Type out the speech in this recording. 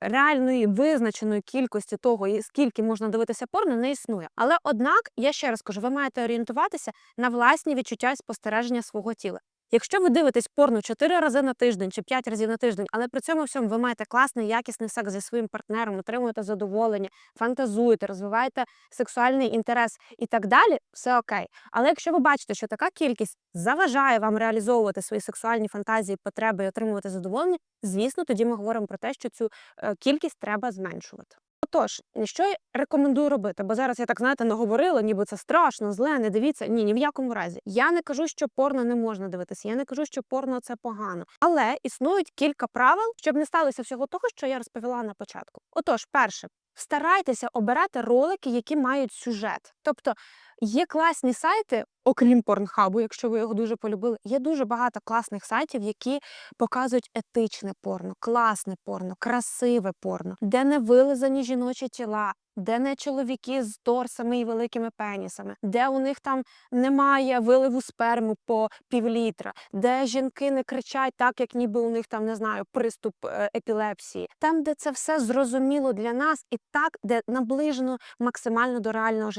реальної визначеної кількості того, скільки можна дивитися порно, не існує. Але однак, я ще раз кажу, ви маєте орієнтуватися на власні відчуття і спостереження свого тіла. Якщо ви дивитесь порно 4 рази на тиждень чи 5 разів на тиждень, але при цьому всьому ви маєте класний якісний секс зі своїм партнером, отримуєте задоволення, фантазуєте, розвиваєте сексуальний інтерес і так далі, все окей. Але якщо ви бачите, що така кількість заважає вам реалізовувати свої сексуальні фантазії, потреби і отримувати задоволення, звісно, тоді ми говоримо про те, що цю е, кількість треба зменшувати. Отож, що я рекомендую робити? Бо зараз я так знаєте наговорила, ніби це страшно, зле, не дивіться. Ні, ні в якому разі. Я не кажу, що порно не можна дивитися. Я не кажу, що порно це погано. Але існують кілька правил, щоб не сталося всього того, що я розповіла на початку. Отож, перше, старайтеся обирати ролики, які мають сюжет. Тобто є класні сайти, окрім порнхабу, якщо ви його дуже полюбили. Є дуже багато класних сайтів, які показують етичне порно, класне порно, красиве порно, де не вилизані жіночі тіла. Де не чоловіки з торсами і великими пенісами, де у них там немає виливу сперму по півлітра, де жінки не кричать так, як ніби у них там не знаю приступ е, епілепсії, там, де це все зрозуміло для нас, і так, де наближено максимально до реального життя.